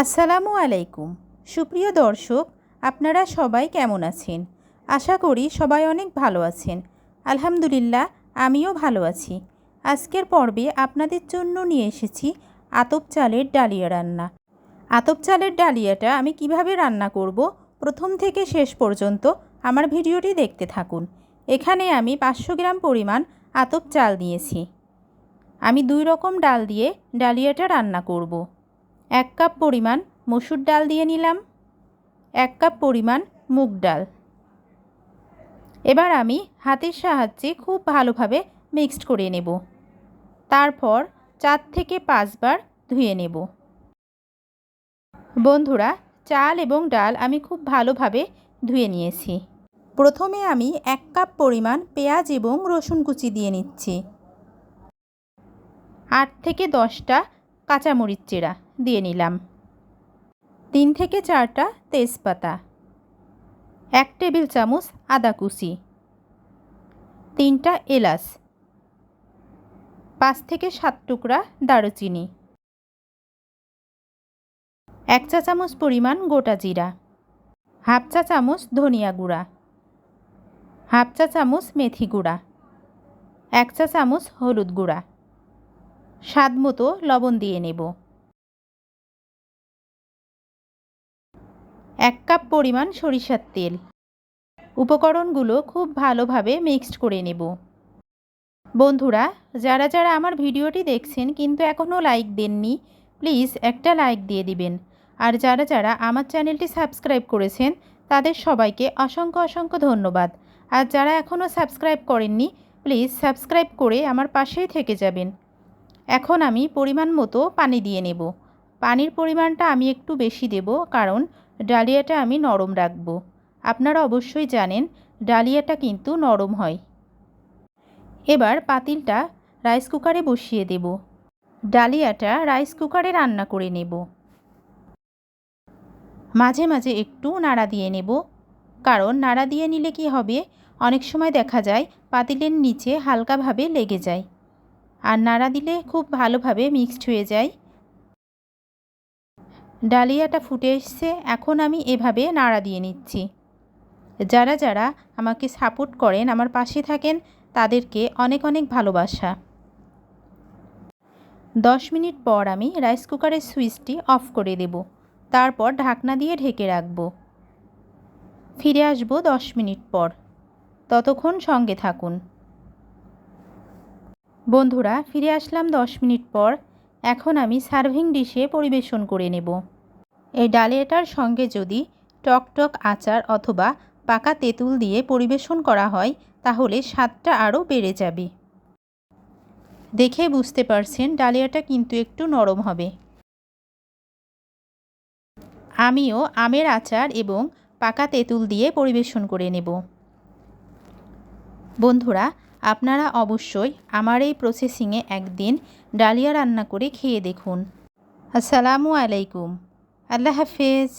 আসসালামু আলাইকুম। সুপ্রিয় দর্শক, আপনারা সবাই কেমন আছেন? আশা করি সবাই অনেক ভালো আছেন। আলহামদুলিল্লাহ, আমিও ভালো আছি। আজকের পর্বে আপনাদের জন্য নিয়ে এসেছি আতপ চালের ডালিয়া রান্না। আতপ চালের ডালিয়াটা আমি কীভাবে রান্না করব প্রথম থেকে শেষ পর্যন্ত আমার ভিডিওটি দেখতে থাকুন। এখানে আমি পাঁচশো গ্রাম পরিমাণ আতপ চাল নিয়েছি। আমি দুই রকম ডাল দিয়ে ডালিয়াটা রান্না করব। এক কাপ পরিমাণ মসুর ডাল দিয়ে নিলাম। এক কাপ পরিমাণ মুগ ডাল। এবার আমি হাতের সাহায্যে খুব ভালোভাবে মিক্সড করে নেব। তারপর চার থেকে পাঁচবার ধুয়ে নেব। বন্ধুরা, চাল এবং ডাল আমি খুব ভালোভাবে ধুয়ে নিয়েছি। প্রথমে আমি এক কাপ পরিমাণ পেঁয়াজ এবং রসুন কুচি দিয়ে নিচ্ছি। আট থেকে দশটা কাঁচামরিচ চেরা। দিয়ে নিলাম। তিন থেকে চারটা তেজপাতা, এক টেবিল চামচ আদা কুচি, তিনটা এলাচ, পাঁচ থেকে সাত টুকরা দারুচিনি, এক চা চামচ পরিমাণ গোটা জিরা, হাফ চা চামচ ধনিয়া গুঁড়া, হাফ চা চামচ মেথি গুঁড়া, এক চা চামচ হলুদ গুঁড়া। স্বাদ মতো লবণ দিয়ে নেব। এক কাপ পরিমাণ সরিষার তেল। উপকরণগুলো খুব ভালোভাবে মিক্সড করে নেব। বন্ধুরা, যারা যারা আমার ভিডিওটি দেখছেন কিন্তু এখনও লাইক দেননি, প্লিজ একটা লাইক দিয়ে দিবেন। আর যারা যারা আমার চ্যানেলটি সাবস্ক্রাইব করেছেন, তাদের সবাইকে অসংখ্য অসংখ্য ধন্যবাদ। আর যারা এখনও সাবস্ক্রাইব করেননি, প্লিজ সাবস্ক্রাইব করে আমার পাশেই থেকে যাবেন। এখন আমি পরিমাণ মতো পানি দিয়ে নেব। পানির পরিমাণটা আমি একটু বেশি দেব, কারণ ডালিয়াটা আমি নরম রাখব। আপনারা অবশ্যই জানেন, ডালিয়াটা কিন্তু নরম হয়। এবার পাতিলটা রাইস কুকারে বসিয়ে দেব। ডালিয়াটা রাইস কুকারে রান্না করে নেব। মাঝে মাঝে একটু নাড়া দিয়ে নেব, কারণ নাড়া দিয়ে নিলে কি হবে, অনেক সময় দেখা যায় পাতিলের নিচে হালকাভাবে লেগে যায়। আর নাড়া দিলে খুব ভালোভাবে মিক্সড হয়ে যায়। ডালিয়াটা ফুটে এসছে, এখন আমি এভাবে নাড়া দিয়ে নিচ্ছি। যারা যারা আমাকে সাপোর্ট করেন, আমার পাশে থাকেন, তাদেরকে অনেক অনেক ভালোবাসা। দশ মিনিট পর আমি রাইস কুকারের সুইচটি অফ করে দেব। তারপর ঢাকনা দিয়ে ঢেকে রাখব। ফিরে আসব দশ মিনিট পর। ততক্ষণ সঙ্গে থাকুন। বন্ধুরা, ফিরে আসলাম দশ মিনিট পর। এখন আমি সার্ভিং ডিশে পরিবেশন করে নেব। এই ডালিয়াটার সঙ্গে যদি টক টক আচার অথবা পাকা তেঁতুল দিয়ে পরিবেশন করা হয়, তাহলে স্বাদটা আরও বেড়ে যাবে। দেখে বুঝতে পারছেন ডালিয়াটা কিন্তু একটু নরম হবে। আমিও আমের আচার এবং পাকা তেঁতুল দিয়ে পরিবেশন করে নেব। বন্ধুরা আপনারা অবশ্যই আমার এই প্রসেসিংয়ে একদিন ডালিয়া রান্না করে খেয়ে দেখুন। আসসালামু আলাইকুম। আল্লাহ হাফেজ।